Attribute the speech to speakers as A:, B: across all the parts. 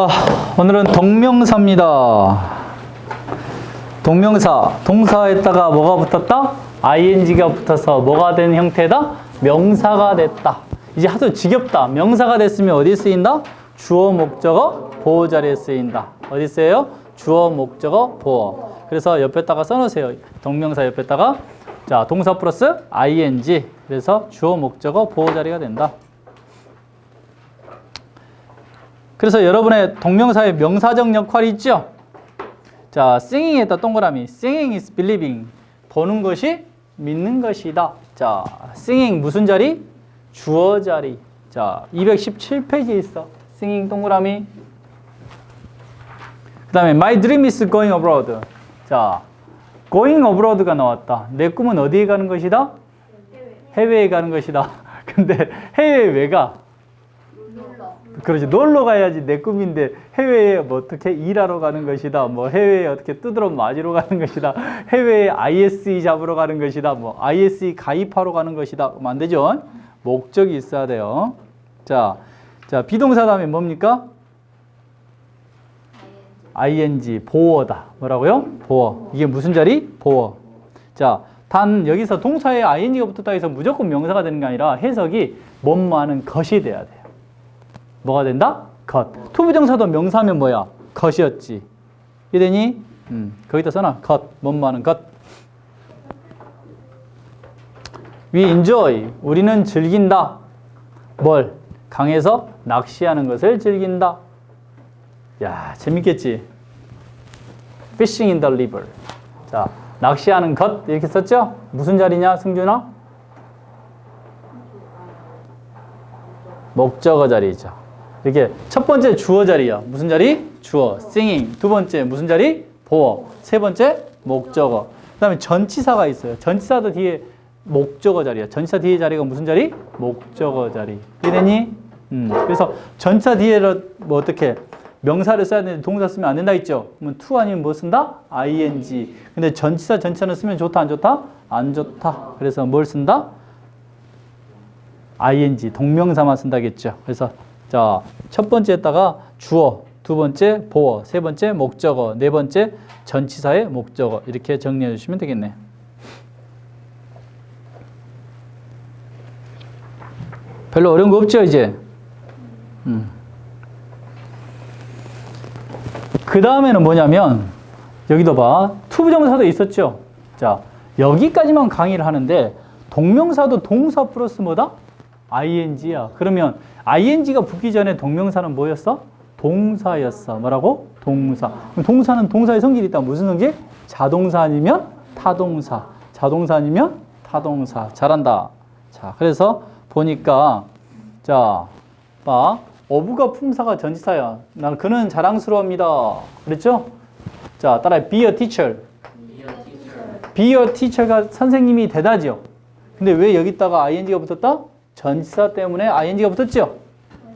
A: 아, 오늘은 동명사입니다. 동명사, 동사에다가 뭐가 붙었다? ing가 붙어서 뭐가 된 형태다? 명사가 됐다. 이제 하도 지겹다. 명사가 됐으면 어디 쓰인다? 주어, 목적어, 보호 자리에 쓰인다. 어디 쓰여요? 주어, 목적어, 보호. 그래서 옆에다가 써놓으세요. 동명사 옆에다가 자 동사 플러스 ing. 그래서 주어, 목적어, 보호 자리가 된다. 그래서 여러분의 동명사의 명사적 역할이 있죠? 자, singing에다 동그라미. singing is believing. 보는 것이 믿는 것이다. 자, singing 무슨 자리? 주어 자리. 자, 217페이지에 있어. singing 동그라미. 그 다음에 my dream is going abroad. 자, going abroad가 나왔다. 내 꿈은 어디에 가는 것이다? 해외에 가는 것이다. 근데 해외에 왜 가? 그러지. 놀러 가야지 내 꿈인데 해외에 뭐 어떻게 일하러 가는 것이다 뭐 해외에 어떻게 뚜드러 맞으러 가는 것이다 해외에 ISE 잡으러 가는 것이다 뭐 ISE 가입하러 가는 것이다. 안 되죠? 목적이 있어야 돼요. 자, 자 비동사 다음에 뭡니까? Ing 보어다. 뭐라고요? 보어. 이게 무슨 자리? 보어. 자 단 여기서 동사에 ing가 붙었다 해서 무조건 명사가 되는 게 아니라 해석이 뭐뭐하는 것이 돼야 돼요 뭐가 된다? 것. 투부정사도 명사면 뭐야? 것이었지. 이되니 음, 거기다 써놔. 것. 뭐뭐하는 것. We enjoy. 우리는 즐긴다. 뭘? 강에서 낚시하는 것을 즐긴다. 야, 재밌겠지? Fishing in the river. 자, 낚시하는 것 이렇게 썼죠? 무슨 자리냐, 승준아? 목적어 자리죠. 이렇게 첫 번째 주어 자리야. 무슨 자리? 주어. singing. 두 번째 무슨 자리? 보어. 세 번째 목적어. 그다음에 전치사가 있어요. 전치사도 뒤에 목적어 자리야. 전치사 뒤에 자리가 무슨 자리? 목적어 자리. 이해되니? 음. 그래서 전치사 뒤에는 뭐 어떻게 명사를 써야 되는데 동사 쓰면 안 된다 했죠. 그러면 to 아니면 뭐 쓴다? ing. 근데 전치사 전치사는 쓰면 좋다 안 좋다? 안 좋다. 그래서 뭘 쓴다? ing 동명사만 쓴다겠죠. 그래서 자, 첫 번째에다가 주어, 두 번째 보어, 세 번째 목적어, 네 번째 전치사의 목적어 이렇게 정리해 주시면 되겠네. 별로 어려운 거 없죠, 이제. 음. 그 다음에는 뭐냐면 여기도 봐. 투부정사도 있었죠. 자, 여기까지만 강의를 하는데 동명사도 동사 플러스 뭐다? Ing야. 그러면 ing가 붙기 전에 동명사는 뭐였어? 동사였어. 뭐라고? 동사. 그럼 동사는 동사의 성질이 있다. 무슨 성질? 자동사 아니면 타동사. 자동사 아니면 타동사. 잘한다. 자, 그래서 보니까 자, 봐. 어부가 품사가 전치사야. 난 그는 자랑스러워합니다. 그랬죠? 자, 따라해. be a teacher. be a teacher가 선생님이 되다죠. 근데 왜 여기다가 ing가 붙었다? 전치사 때문에 ing가 붙었죠?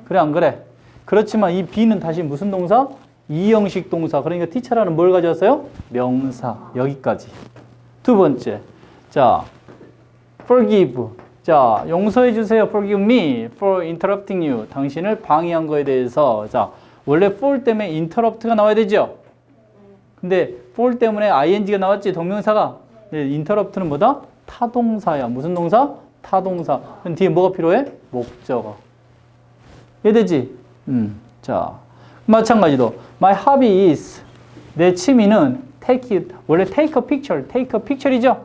A: 그래 안 그래? 그렇지만 이 be는 다시 무슨 동사? 이형식 동사. 그러니까 teacher라는 뭘 가져왔어요? 명사. 여기까지. 두 번째. 자, forgive. 자, 용서해 주세요. forgive me for interrupting you. 당신을 방해한 거에 대해서. 자, 원래 for 때문에 interrupt가 나와야 되죠? 근데 for 때문에 ing가 나왔지, 동명사가. 네, interrupt는 뭐다? 타동사야. 무슨 동사? 타동사. 그럼 뒤에 뭐가 필요해? 목적어. 이해되지? 음. 자, 마찬가지로 my hobby is 내 취미는 take it. 원래 take a picture, take a picture이죠?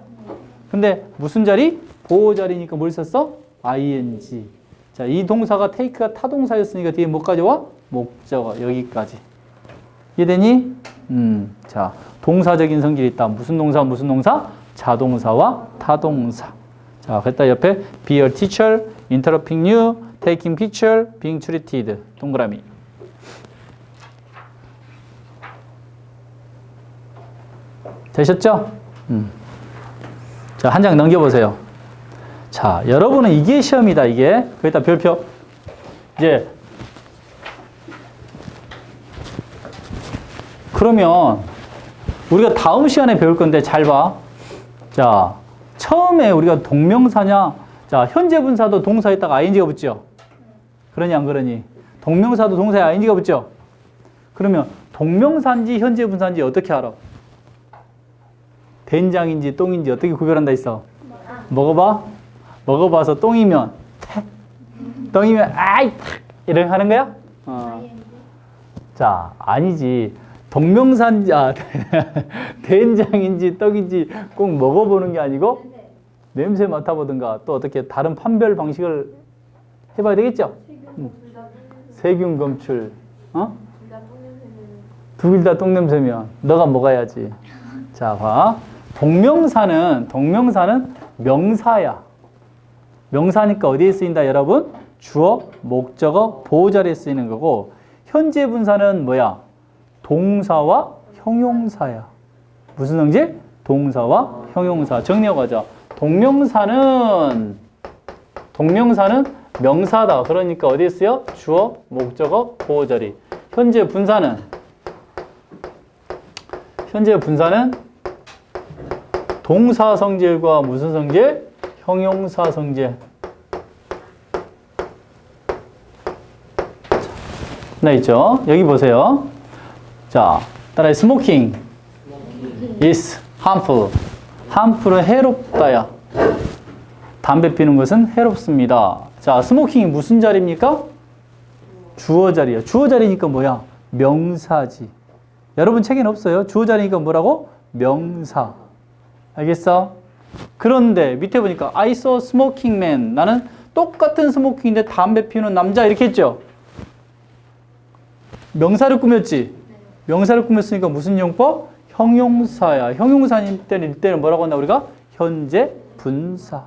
A: 근데 무슨 자리? 보호 자리니까 뭘 썼어? ing. 자, 이 동사가 take가 타동사였으니까 뒤에 뭐까지 와? 목적어. 여기까지. 이해되니? 음. 자, 동사적인 성질이 있다. 무슨 동사, 무슨 동사? 자동사와 타동사. 자, 그랬다 옆에 be a teacher, interrupting you, taking picture, being treated. 동그라미. 되셨죠? 음. 자, 한 장 넘겨보세요. 자, 여러분은 이게 시험이다, 이게. 거기다 별표. 이제, 그러면, 우리가 다음 시간에 배울 건데 잘 봐. 자, 처음에 우리가 동명사냐, 자, 현재 분사도 동사에다가 ing가 붙죠? 그러니 안 그러니? 동명사도 동사에 ing가 붙죠? 그러면 동명사인지 현재 분사인지 어떻게 알아? 된장인지 똥인지 어떻게 구별한다 있어? 먹어봐. 먹어봐서 똥이면 태. 똥이면 아이 탁 이렇게 하는 거야? 어. 자 아니지. 동명사인지 아, 된장인지 떡인지 꼭 먹어보는 게 아니고 냄새 맡아보든가 또 어떻게 다른 판별 방식을 해봐야 되겠죠? 세균 검출. 어? 두길다 똥냄새면 너가 먹어야지. 자, 봐. 동명사는 동명사는 명사야. 명사니까 어디에 쓰인다, 여러분? 주어, 목적어, 보호자리에 쓰이는 거고 현재 분사는 뭐야? 동사와 형용사야. 무슨 성질? 동사와 형용사. 정리하고 가자. 동명사는 동명사는 명사다. 그러니까 어디에 쓰여? 주어, 목적어, 보호자리. 현재 분사는 현재 분사는 동사 성질과 무슨 성질? 형용사 성질. 나 있죠? 여기 보세요. 자, 따라해. 스모킹 is harmful. harmful은 해롭다야. 담배 피는 것은 해롭습니다. 자, 스모킹이 무슨 자리입니까? 주어 자리야. 주어 자리니까 뭐야? 명사지. 여러분 책에는 없어요. 주어 자리니까 뭐라고? 명사. 알겠어? 그런데 밑에 보니까 I saw smoking man. 나는 똑같은 스모킹인데 담배 피우는 남자 이렇게 했죠. 명사를 꾸몄지. 명사를 꾸몄으니까 무슨 용법? 형용사야. 형용사일 때는 이때는 뭐라고 한다 우리가? 현재 분사.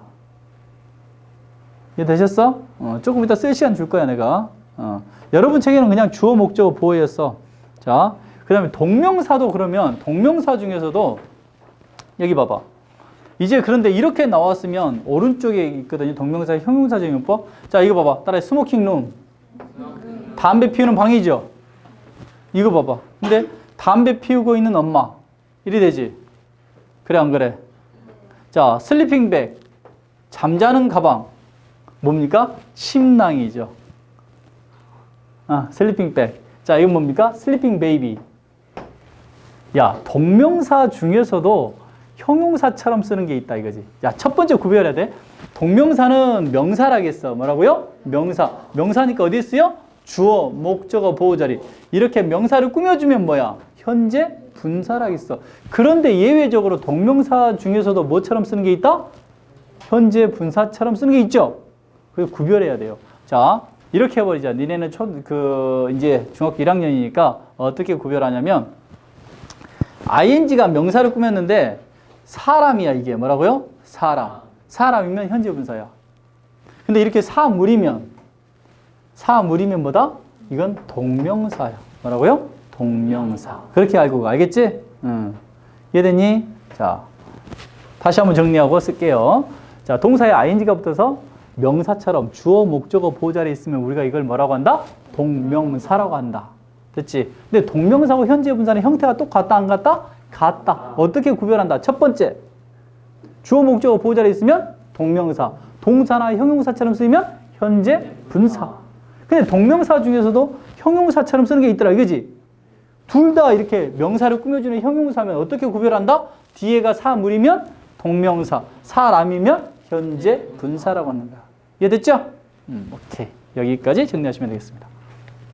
A: 이해 되셨어? 어, 조금 이따 쓸 시간 줄 거야 내가. 어. 여러분 책에는 그냥 주어 목적어 보호였어. 자, 그 다음에 동명사도 그러면 동명사 중에서도 여기 봐봐. 이제 그런데 이렇게 나왔으면 오른쪽에 있거든요. 동명사 형용사 적 용법. 자, 이거 봐봐. 따라해. 스모킹 룸. 담배 피우는 방이죠. 이거 봐봐. 근데 담배 피우고 있는 엄마. 이리 되지. 그래 안 그래? 자, 슬리핑 백. 잠자는 가방. 뭡니까? 침낭이죠. 아, 슬리핑 백. 자, 이건 뭡니까? 슬리핑 베이비. 야, 동명사 중에서도 형용사처럼 쓰는 게 있다 이거지. 야, 첫 번째 구별해야 돼. 동명사는 명사라겠어. 뭐라고요? 명사. 명사니까 어디 쓰여? 주어, 목적어, 보호자리. 이렇게 명사를 꾸며주면 뭐야? 현재 분사라겠어. 그런데 예외적으로 동명사 중에서도 뭐처럼 쓰는 게 있다? 현재 분사처럼 쓰는 게 있죠. 그걸 구별해야 돼요. 자, 이렇게 해버리자. 니네는 초, 그, 이제 중학교 1학년이니까 어떻게 구별하냐면, ing가 명사를 꾸몄는데, 사람이야, 이게. 뭐라고요? 사람. 사람이면 현재 분사야. 근데 이렇게 사물이면, 사물이면 뭐다? 이건 동명사야. 뭐라고요? 동명사. 그렇게 알고 가. 알겠지? 응. 이해됐니? 자, 다시 한번 정리하고 쓸게요. 자, 동사에 ing가 붙어서 명사처럼 주어, 목적어, 보호자리에 있으면 우리가 이걸 뭐라고 한다? 동명사라고 한다. 됐지? 근데 동명사하고 현재 분사는 형태가 똑같다, 안 같다? 같다. 어떻게 구별한다? 첫 번째, 주어, 목적어, 보호자리에 있으면 동명사. 동사나 형용사처럼 쓰이면 현재 분사. 근데 동명사 중에서도 형용사처럼 쓰는 게 있더라, 이거지? 둘 다 이렇게 명사를 꾸며주는 형용사면 어떻게 구별한다? 뒤에가 사물이면 동명사, 사람이면 현재 분사라고 하는 거야. 이해됐죠? 음, 오케이. 여기까지 정리하시면 되겠습니다.